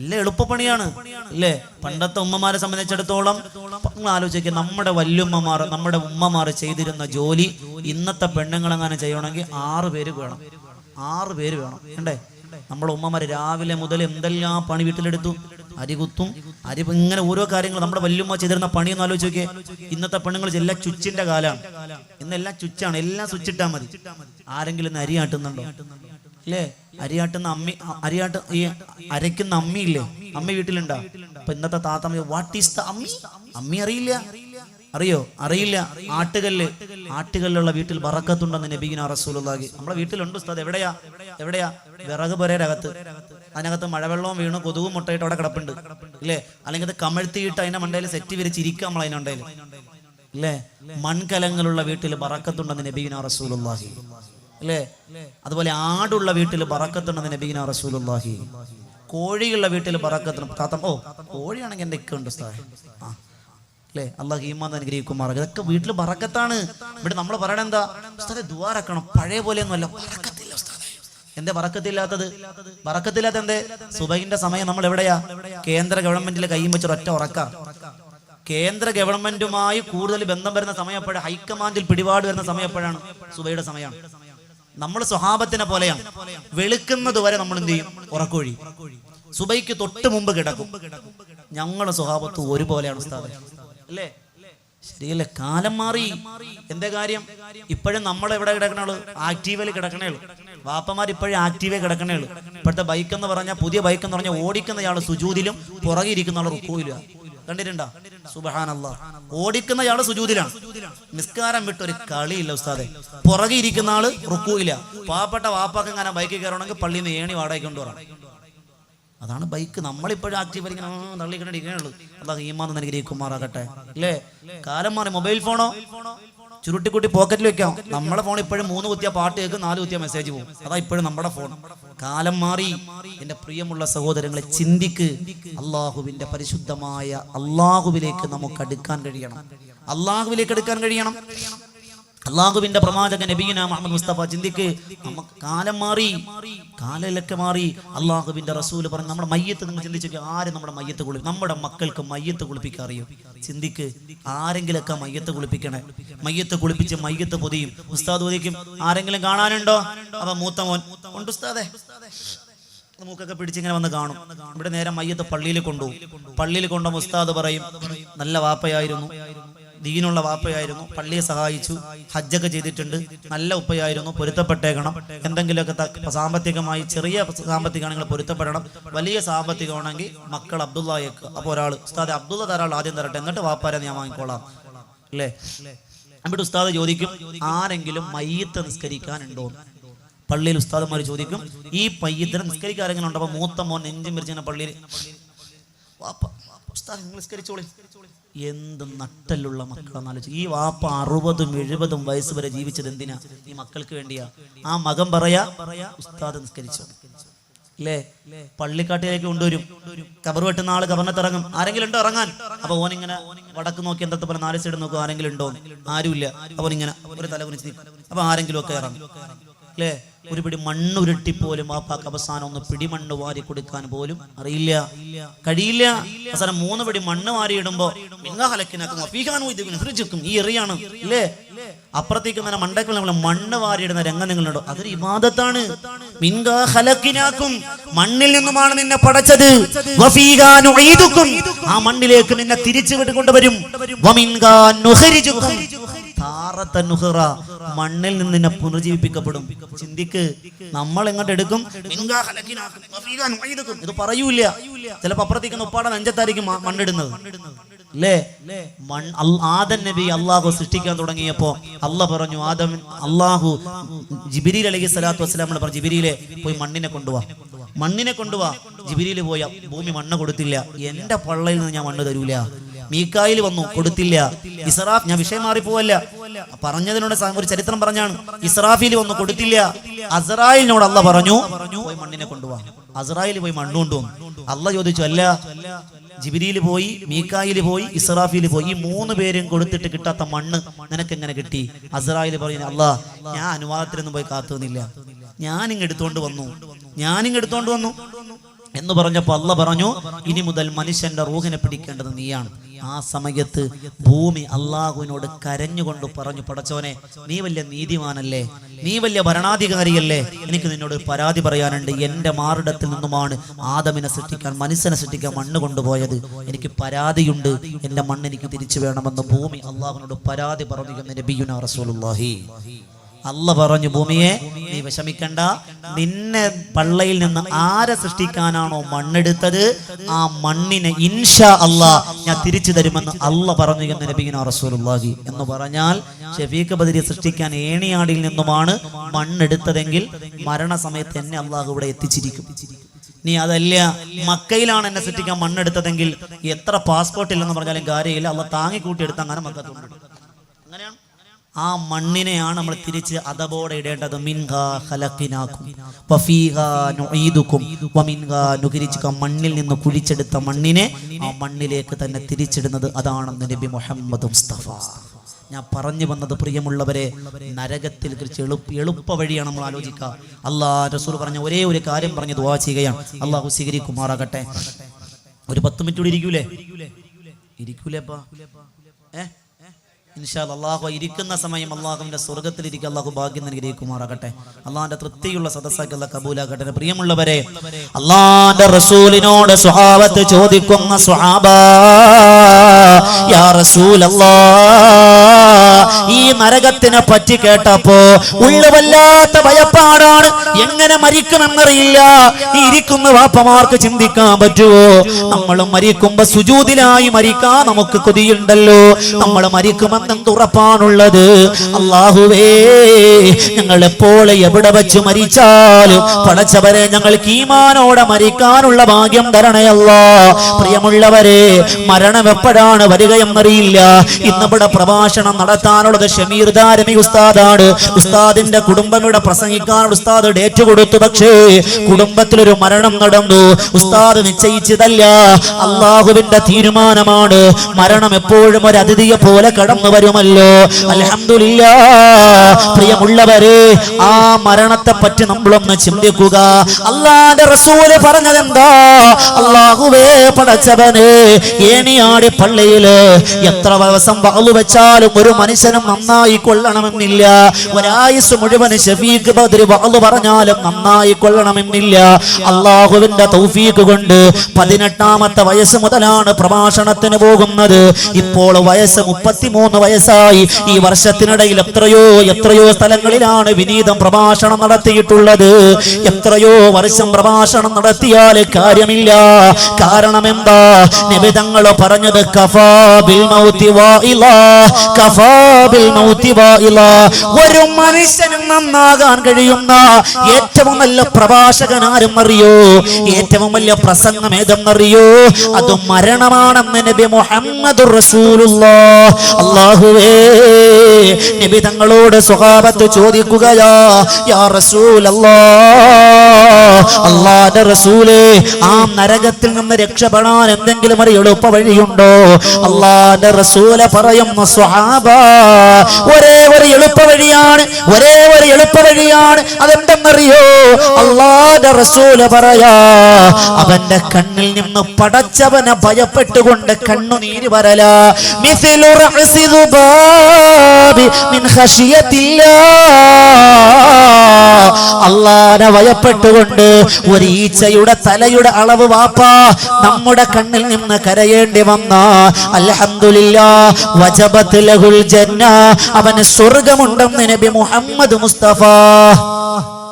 ഇല്ല എളുപ്പപ്പണിയാണ്. ഇല്ലേ? പണ്ടത്തെ ഉമ്മമാരെ സംബന്ധിച്ചിടത്തോളം നിങ്ങൾ ആലോചിക്കുക നമ്മുടെ വല്യുമ്മമാർ നമ്മുടെ ഉമ്മമാർ ചെയ്തിരുന്ന ജോലി ഇന്നത്തെ പെണ്ണുങ്ങളെങ്ങനെ ചെയ്യണമെങ്കിൽ ആറ് പേര് വേണം. ആറ് പേര് വേണം. അല്ലേ നമ്മുടെ ഉമ്മമാര് രാവിലെ മുതൽ എന്തെല്ലാം പണി വീട്ടിലെടുത്തു? അരികുത്തും അരി ഇങ്ങനെ ഓരോ കാര്യങ്ങൾ നമ്മുടെ വല്യമ്മ ചെയ്തിരുന്ന പണിയൊന്നും ആലോചിച്ച് നോക്കിയേ ഇന്നത്തെ പെണ്ണുങ്ങൾ എല്ലാം ചുച്ചിന്റെ കാലാണ്. ഇന്നെല്ലാം ചുച്ചാണ്. എല്ലാം സ്വിച്ചിട്ടാ മതി. ആരെങ്കിലും അരി ആട്ടുന്നുണ്ടോ? അല്ലേ അരിയാട്ടുന്ന അമ്മി അരിയാട്ട് ഈ അരയ്ക്കുന്ന അമ്മിയില്ലേ? അമ്മ വീട്ടിലുണ്ടോ? അപ്പൊ ഇന്നത്തെ താത്തമ്മ വാട്ട് ഈസ് ദ അമ്മി? അമ്മി അറിയില്ല. അറിയോ? അറിയില്ല. ആട്ടുകല്ല് ആട്ടുകല്ലുള്ള വീട്ടിൽ വറക്കത്തുണ്ടെന്ന് നബീന റസൂലുള്ളാഹി. നമ്മളെ വീട്ടിലുണ്ട് ഉസ്താദ്. എവിടെയാ? എവിടെയാ? വിറക് പുരേരകത്ത്. അതിനകത്ത് മഴവെള്ളവും വീണു കൊതുകും മുട്ടയിട്ട് അവിടെ കിടപ്പുണ്ട്. ഇല്ലേ? അല്ലെങ്കിൽ അത് കമഴ്ത്തിയിട്ട് അതിന്റെ മണ്ടയിൽ സെറ്റ് വിരിച്ചിരിക്കുക നമ്മൾ അതിന്റെ മണ്ടയിൽ ഇല്ലേ? മൺകലങ്ങളുള്ള വീട്ടിൽ വറക്കത്തുണ്ടെന്ന് നബീന റസൂലുള്ളാഹി. അല്ലേ? അതുപോലെ ആടുള്ള വീട്ടിൽ പറക്കത്തുണ്ടെന്ന് നബീന റസൂലുള്ളാഹി. കോഴിയുള്ള വീട്ടിൽ പറക്കത്തണം കാത്തം ഓ കോഴിയാണെങ്കിൽ എന്റെ ഇക്കുണ്ട് ഉസ്താദേ? ആ അല്ലേ? അള്ളാഹ് ഹീമാൻ അനുഗ്രഹിക്കുമാർ ഇതൊക്കെ വീട്ടിൽ പറക്കത്താണ് ഇവിടെ നമ്മൾ പറയണ എന്താ? ഉസ്താദെ ദ്വാരക്കണം പഴയ പോലെയൊന്നുമല്ല. അല്ല ഉസ്താദേ. എന്തേ പറക്കത്തില്ലാത്തത് പറക്കത്തില്ലാത്ത എന്തേ? സുബൈന്റെ സമയം നമ്മൾ എവിടെയാ? കേന്ദ്ര ഗവൺമെന്റിലെ കൈയും വെച്ച് ഒറ്റ ഉറക്ക. കേന്ദ്ര ഗവൺമെന്റുമായി കൂടുതൽ ബന്ധം വരുന്ന സമയം എപ്പോഴാണ് ഹൈക്കമാൻഡിൽ പിടിപാട് വരുന്ന സമയം എപ്പോഴാണ്? സുബൈയുടെ സമയമാണ്. നമ്മൾ സ്വഹാബത്തിനെ പോലെയാണ്. വെളുക്കുന്നത് വരെ നമ്മൾ എന്ത് ചെയ്യും? ഉറക്കൊഴി സുബൈക്ക് തൊട്ട് മുമ്പ് കിടക്കും. ഞങ്ങളെ സ്വഭാവത്ത് ഒരുപോലെയാണ് ഉസ്താദ്. അല്ലേ? ശരിയല്ലേ? കാലം മാറി. എന്താ കാര്യം? ഇപ്പോഴും നമ്മൾ എവിടെ കിടക്കണുള്ളൂ ആക്റ്റീവിൽ കിടക്കണേളൂ വാപ്പമാർ ഇപ്പോഴും ആക്റ്റീവേ കിടക്കണേളൂ ഇപ്പോഴത്തെ ബൈക്ക് എന്ന് പറഞ്ഞാൽ പുതിയ ബൈക്ക് എന്ന് പറഞ്ഞാൽ ഓടിക്കുന്നയാൾ സുജൂതിലും പുറകെ ഇരിക്കുന്ന ആൾ റുക്കൂയിലും കണ്ടിട്ടുണ്ടോ? സുബഹാനല്ല. ഓടിക്കുന്നയാൾ സുജൂതിലാണ്. നിസ്കാരം വിട്ട് ഒരു കളിയില്ല ഉസ്താദെ. പുറകെ ഇരിക്കുന്ന ആൾ റുക്കൂയില്ല പാവപ്പെട്ട വാപ്പാക്ക് ഇങ്ങനെ ബൈക്കിൽ കയറണമെങ്കിൽ പള്ളിയിൽ നിന്ന് ഏണി വാടകയ്ക്ക് കൊണ്ടുവരണം. അതാണ് ബൈക്ക്. നമ്മളിപ്പോഴും ആക്റ്റീവ് ഇങ്ങനെ തള്ളിക്കൊണ്ടിരിക്കണുള്ളൂ അതാ ഈമാന്ന് അനുഗ്രഹിക്കുമാറാകട്ടെ അല്ലേ കാലം മാറി. മൊബൈൽ ഫോണോ? ചുരുട്ടിക്കുട്ടി പോക്കറ്റിൽ വെക്കാം. നമ്മുടെ ഫോൺ ഇപ്പോഴും മൂന്ന് കുത്തിയ പാട്ട് കേൾക്കും നാല് കുത്തിയ മെസ്സേജ് പോകും അതാ ഇപ്പോഴും നമ്മുടെ ഫോൺ കാലം മാറി എന്റെ പ്രിയമുള്ള സഹോദരങ്ങളെ ചിന്തിക്ക് അള്ളാഹുവിന്റെ പരിശുദ്ധമായ അള്ളാഹുവിലേക്ക് നമുക്ക് അടുക്കാൻ കഴിയണം. അള്ളാഹുവിലേക്ക് എടുക്കാൻ കഴിയണം. അള്ളാഹുവിന്റെ പ്രവാചകൻ നബീന മുഹമ്മദ് മുസ്തഫ ചിന്തിക്ക് കാലം മാറി കാലയിലൊക്കെ മാറി അള്ളാഹുവിന്റെ റസൂൽ പറഞ്ഞു നമ്മുടെ മയ്യത്ത് നിങ്ങൾ ചിന്തിച്ചു ആരും നമ്മുടെ മയ്യത്ത് കുളി നമ്മുടെ മക്കൾക്ക് മയ്യത്ത് കുളിപ്പിക്കാൻ അറിയും? ചിന്തിക്ക് ആരെങ്കിലൊക്കെ മയ്യത്ത് കുളിപ്പിക്കണേ. മയ്യത്ത് കുളിപ്പിച്ച് മയ്യത്ത് പൊതിയും. ഉസ്താദ് പൊതിക്കും ആരെങ്കിലും കാണാനുണ്ടോ? അപ്പൊ മൂത്ത മോൻ. ഉണ്ട് ഉസ്താദേ. മൂക്കൊക്കെ പിടിച്ചിങ്ങനെ വന്ന് കാണും. ഇവിടെ നേരെ മയ്യത്ത് പള്ളിയിൽ കൊണ്ടുപോകും. പള്ളിയിൽ കൊണ്ടുപോകും ഉസ്താദ് പറയും നല്ല വാപ്പയായിരുന്നു. ദീനുള്ള വാപ്പയായിരുന്നു. പള്ളിയെ സഹായിച്ചു. ഹജ്ജൊക്കെ ചെയ്തിട്ടുണ്ട്. നല്ല ഉപ്പയായിരുന്നു. പൊരുത്തപ്പെട്ടേക്കണം. എന്തെങ്കിലുമൊക്കെ സാമ്പത്തികമായി ചെറിയ സാമ്പത്തികമാണെങ്കിൽ പൊരുത്തപ്പെടണം. വലിയ സാമ്പത്തികമാണെങ്കിൽ മക്കൾ അബ്ദുള്ളയൊക്കെ. അപ്പോൾ ഒരാൾ ഉസ്താദ് അബ്ദുള്ള തരാൾ ആദ്യം തരട്ടെ. എന്നിട്ട് വാപ്പാരെ ഞാൻ വാങ്ങിക്കോളാം. അല്ലേ? എന്നിട്ട് ഉസ്താദ് ചോദിക്കും ആരെങ്കിലും മയ്യത്ത് നിസ്കരിക്കാനുണ്ടോ? പള്ളിയിൽ ഉസ്താദന്മാർ ചോദിക്കും ഈ പയ്യത്തിന് നിസ്കരിക്കാരെങ്കിലും ഉണ്ടോ? അപ്പൊ മൂത്ത മോൻ നെഞ്ചും വിരിച്ചിങ്ങനെ പള്ളിയിൽ വാപ്പ എന്ത് നട്ടലുള്ള മക്കളെന്ന് ഈ വാപ്പ അറുപതും എഴുപതും വയസ്സ് വരെ ജീവിച്ചത് എന്തിനാ? ഈ മക്കൾക്ക് വേണ്ടിയാ. ആ മകൻ പറയാ ഉസ്താദ് നിസ്കരിച്ചു. അല്ലേ പള്ളിക്കാട്ടിലേക്ക് കൊണ്ടുവരും. കബർ വെട്ടുന്ന ആൾ കബറിനത്തിറങ്ങും ആരെങ്കിലും ഉണ്ടോ ഇറങ്ങാൻ? അപ്പൊ ഓനിങ്ങനെ വടക്ക് നോക്കി എന്താ പോലെ നാല് സൈഡ് നോക്കും. ആരെങ്കിലും ഉണ്ടോ? ആരുമില്ല. അപ്പൊ ഇങ്ങനെ ഒരു തല നിൽക്കും അപ്പൊ ആരെങ്കിലും ഒക്കെ ഇറങ്ങും. അല്ലേ ഒരു പിടി മണ്ണ് ഉരുട്ടിപ്പോലും പാക്ക് അവസാനം ഒന്ന് പിടിമണ്ണ് വാരി കൊടുക്കാൻ പോലും അറിയില്ല. കഴിയില്ല. അവസാനം മൂന്ന് പിടി മണ്ണ് വാരിയിടുമ്പോ ഹലക്കിനാക്കും ഈ എറിയാണ്. ഇല്ലേ അപ്പുറത്തേക്ക് നല്ല മണ്ടക്കിൽ നമ്മൾ മണ്ണ് വാരിയിടുന്ന രംഗം നിങ്ങളുണ്ടോ? അതൊരു ഇബാദത്താണ്. മിൻകാ ഹലക്കിനാക്കും മണ്ണിൽ നിന്നുമാണ് നിന്നെ പടച്ചത്. ആ മണ്ണിലേക്ക് നിന്നെ തിരിച്ചു വിട്ടുകൊണ്ടുവരും വമിൻകാ നുഖരിജുക്കും താറത്ത നുഹറ മണ്ണിൽ നിന്ന് നിന്നെ പുനർജീവിപ്പിക്കപ്പെടും. ചിന്തിക്ക് നമ്മൾ എങ്ങോട്ട് എടുക്കും. ഇത് പറയൂല ചിലപ്പോ അപ്പുറത്തേക്ക് ഉപ്പാടെ നെഞ്ചത്തായിരിക്കും മണ്ണിടുന്നത്. അല്ലേ മൺ നബി അള്ളാഹു സൃഷ്ടിക്കാൻ തുടങ്ങിയപ്പോ അല്ല പറഞ്ഞു ആദം അള്ളാഹു ജിബിരി അലഹി സ്വലാത്തു വസ്സലാമിനെ പറഞ്ഞു ജിബിരിയിലെ പോയി മണ്ണിനെ കൊണ്ടുപോവാ മണ്ണിനെ കൊണ്ടുപോവാ ജിബിരിയിൽ പോയ ഭൂമി മണ്ണ് കൊടുത്തില്ല. എന്റെ പള്ളയിൽ നിന്ന് ഞാൻ മണ്ണ് തരൂല. മീക്കായിൽ വന്നു. കൊടുത്തില്ല. ഇസ്രാഫ് ഞാൻ വിഷയം മാറിപ്പോവല്ല. പറഞ്ഞതിനോട് ഒരു ചരിത്രം പറഞ്ഞാണ്. ഇസ്രാഫിൽ വന്നു കൊടുത്തില്ല. അസറായിലിനോട് അല്ല പറഞ്ഞു പോയി മണ്ണിനെ കൊണ്ടുപോവാ അസറായിൽ പോയി മണ്ണ് കൊണ്ടുവന്നു. അല്ല ചോദിച്ചു അല്ല ജിബിരിയിൽ പോയി മീക്കായിൽ പോയി ഇസ്രാഫിൽ പോയി ഈ മൂന്ന് പേരും കൊടുത്തിട്ട് കിട്ടാത്ത മണ്ണ് നിനക്ക് എങ്ങനെ കിട്ടി? അസറായിൽ പറയുന്നു അല്ല ഞാൻ അനുവാദത്തിനൊന്നും പോയി കാത്തു നിന്നില്ല ഞാനിങ് എടുത്തോണ്ട് വന്നു. ഞാനിങ് എടുത്തോണ്ട് വന്നു. എന്ന് പറഞ്ഞപ്പോൾ അല്ല പറഞ്ഞു ഇനി മുതൽ മനുഷ്യന്റെ റൂഹിനെ പിടിക്കേണ്ടത് നീയാണ്. ആ സമയത്ത് ഭൂമി അള്ളാഹുവിനോട് കരഞ്ഞുകൊണ്ട് പറഞ്ഞു പടച്ചോനെ നീ വലിയ നീതിമാനല്ലേ? നീ വലിയ ഭരണാധികാരിയല്ലേ? എനിക്ക് നിന്നോട് പരാതി പറയാനുണ്ട്. എന്റെ മാറിടത്തിൽ നിന്നുമാണ് ആദമിനെ സൃഷ്ടിക്കാൻ മനുഷ്യനെ സൃഷ്ടിക്കാൻ മണ്ണ് കൊണ്ടുപോയത്. എനിക്ക് പരാതിയുണ്ട്. എന്റെ മണ്ണ് എനിക്ക് തിരിച്ചു വേണമെന്ന് ഭൂമി അള്ളാഹുവിനോട് പരാതി പറഞ്ഞു എന്ന് നബിയുന റസൂലുള്ളാഹി. അല്ല പറഞ്ഞു ഭൂമിയെ നീ വിഷമിക്കണ്ട. നിന്നെ പള്ളയിൽ നിന്ന് ആരെ സൃഷ്ടിക്കാനാണോ മണ്ണെടുത്തത്? ആ മണ്ണിനെ ഇൻഷാ അല്ലാ ഞാൻ തിരിച്ചു തരുമെന്ന് അല്ല പറഞ്ഞു എന്ന് നബീന റസൂലുള്ളാഹി എന്ന് പറഞ്ഞാൽ ഷഫീഖ് ബദരി സൃഷ്ടിക്കാൻ ഏണിയാടിയിൽ നിന്നുമാണ് മണ്ണെടുത്തതെങ്കിൽ മരണസമയത്ത് എന്നെ അള്ളാഹു ഇവിടെ എത്തിച്ചിരിക്കും. നീ അതല്ല മക്കയിലാണ് എന്നെ സൃഷ്ടിക്കാൻ മണ്ണെടുത്തതെങ്കിൽ എത്ര പാസ്പോർട്ട് ഇല്ലെന്ന് പറഞ്ഞാലും കാര്യമില്ല. അള്ള താങ്ങിക്കൂട്ടിയെടുത്ത് അങ്ങനെ മക്കത്തുണ്ട് ആ മണ്ണിനെയാണ് നമ്മൾ തിരിച്ച് അതബോടെ ഇടേണ്ടത്. മണ്ണിൽ നിന്ന് കുഴിച്ചെടുത്ത മണ്ണിനെ ആ മണ്ണിലേക്ക് തന്നെ തിരിച്ചിടുന്നത് അതാണെന്ന് നബി മുഹമ്മദ് മുസ്തഫ. ഞാൻ പറഞ്ഞു വന്നത് പ്രിയമുള്ളവരെ നരകത്തിൽ കുറിച്ച് എളുപ്പ എളുപ്പ വഴിയാണ് നമ്മൾ ആലോചിക്കുക. അള്ളാഹ് റസൂൽ പറഞ്ഞ ഒരേ ഒരു കാര്യം പറഞ്ഞ് ദുവാ ചെയ്യുകയാണ്. അള്ളാഹു സ്വീകരിക്കുമാറാകട്ടെ. ഒരു പത്ത് മിനിറ്റ് കൂടി ഇരിക്കൂലേ? ഇരിക്കൂലേപ്പാ ഏ? ഇൻഷാ അള്ളാഹു ഇരിക്കുന്ന സമയം അള്ളാഹുവിന്റെ സ്വർഗത്തിലിരിക്കുക അള്ളാഹു ഭാഗ്യം നൽകിയിരിക്കുമാറാകട്ടെ. അള്ളാഹിന്റെ തൃപ്തിയുള്ള സദസ്സാക്കി അല്ല കബൂലാകട്ടെ പ്രിയമുള്ളവരെ അള്ളാന്റെ റസൂലിനോട് സ്വഹാബത്ത് ചോദിക്കുന്ന സ്വഹാബ യാ റസൂൽ ഈ നരകത്തിനെ പറ്റി കേട്ടപ്പോ ഉള്ള വല്ലാത്ത ഭയപ്പാടാണ്. എങ്ങനെ മരിക്കുമെന്നറിയില്ല. ഈ ഇരിക്കുന്ന വാപ്പമാർക്ക് ചിന്തിക്കാൻ പറ്റുമോ നമ്മൾ മരിക്കുമ്പോ സുജൂതിലായി മരിക്കാൻ നമുക്ക് കൊതിയുണ്ടല്ലോ. നമ്മൾ മരിക്കുമെന്നെന്ത് ഉറപ്പാണുള്ളത്? അള്ളാഹുവേ ഞങ്ങൾ എപ്പോൾ എവിടെ വെച്ച് മരിച്ചാലും പടച്ചവരെ ഞങ്ങൾ ഈമാനോടെ മരിക്കാനുള്ള ഭാഗ്യം തരണയല്ല പ്രിയമുള്ളവരെ മരണം എപ്പോഴാണ് വരികയെന്നറിയില്ല. ഇന്നിവിടെ പ്രഭാഷണം നടത്താനുള്ളത് ഉസ്താദാണ്. ഉസ്താദിന്റെ കുടുംബം ഇവിടെ പ്രസംഗിക്കാൻ ഉസ്താദ് ഡേറ്റ് കൊടുത്തു. പക്ഷേ കുടുംബത്തിലൊരു മരണം നടന്നു. ഉസ്താദ് നിശ്ചയിച്ചതല്ല. അള്ളാഹുവിന്റെ തീരുമാനമാണ്. മരണം എപ്പോഴും ഒരു അതിഥിയെ പോലെ കടന്നു വരുമല്ലോ. അലഹമില്ല പ്രിയമുള്ളവരെ ആ മരണത്തെ പറ്റി നമ്മളൊന്ന് ചിന്തിക്കുക. അള്ളാന്റെ റസൂൽ പറഞ്ഞതെന്താ? അള്ളാഹുവേ പടച്ചവന് ഏണിയാടി പള്ളിയിൽ എത്ര ദിവസം വാളു വെച്ചാലും ഒരു മനുഷ്യനും നന്നായി കൊള്ളണമെന്നില്ല. ഒരായുസ് മുഴുവൻ ഷഫീഖ് ബദ്രി വാൾ പറഞ്ഞാലും നന്നായി കൊള്ളണമെന്നില്ല. അള്ളാഹുവിന്റെ തൗഫീഖ് കൊണ്ട് പതിനെട്ടാമത്തെ വയസ്സ് മുതലാണ് പ്രഭാഷണത്തിന് പോകുന്നത്. ഇപ്പോൾ വയസ്സ് മുപ്പത്തിമൂന്ന് വയസ്സായി. ഈ വർഷത്തിനിടയിൽ എത്രയോ എത്രയോ സ്ഥലങ്ങളിലാണ് വിനീതം പ്രഭാഷണം നടത്തിയിട്ടുള്ളത്. എത്രയോ വർഷം പ്രഭാഷണം നടത്തിയാൽ കാര്യമില്ല. കാരണം എന്താ നിബിതങ്ങൾ പറഞ്ഞത് കഫാ ബിൽ മൗതി വാഇലാ, കഫാ ബിൽ മൗ. ഒരു മനുഷ്യനും നന്നാകാൻ കഴിയുന്ന ഏറ്റവും നല്ല പ്രഭാഷകൻ ആരും അറിയോ ഏറ്റവും വലിയ പ്രസംഗം ഏതെന്നറിയോ? അത് മരണമാണെന്ന് നബി മുഹമ്മദ് അള്ളാഹുവേ നബി തങ്ങളോട് സ്വഹാബത്ത് ചോദിക്കുകയാ യാ റസൂലല്ലാ അള്ളാന്റെ റസൂലേ ആ നരകത്തിൽ നിന്ന് രക്ഷപ്പെടാൻ എന്തെങ്കിലും ഒരു എളുപ്പ വഴിയുണ്ടോ അള്ളാന്റെ റസൂല പറയുന്ന സ്വഹാബ ഒരേ ഒരു എളുപ്പ വഴിയാണ് ഒരേ ഒരു എളുപ്പ വഴിയാണ്. അതെന്തെന്നറിയോ? അള്ളാന്റെ റസൂല പറയാ അവന്റെ കണ്ണിൽ നിന്ന് പടച്ചവനെ ഭയപ്പെട്ടുകൊണ്ട് കണ്ണുനീര് വരല. മിൻ അള്ളാനെ ഭയപ്പെട്ടുകൊണ്ട് ഒരു ഈച്ചയുടെ തലയുടെ അളവ് വാപ്പ നമ്മുടെ കണ്ണിൽ നിന്ന് കരയേണ്ടി വന്ന. വജബത്ത് ലഹുൽ ജന്ന അവന് സ്വർഗമുണ്ടെന്ന് നബി മുഹമ്മദ് മുസ്തഫ.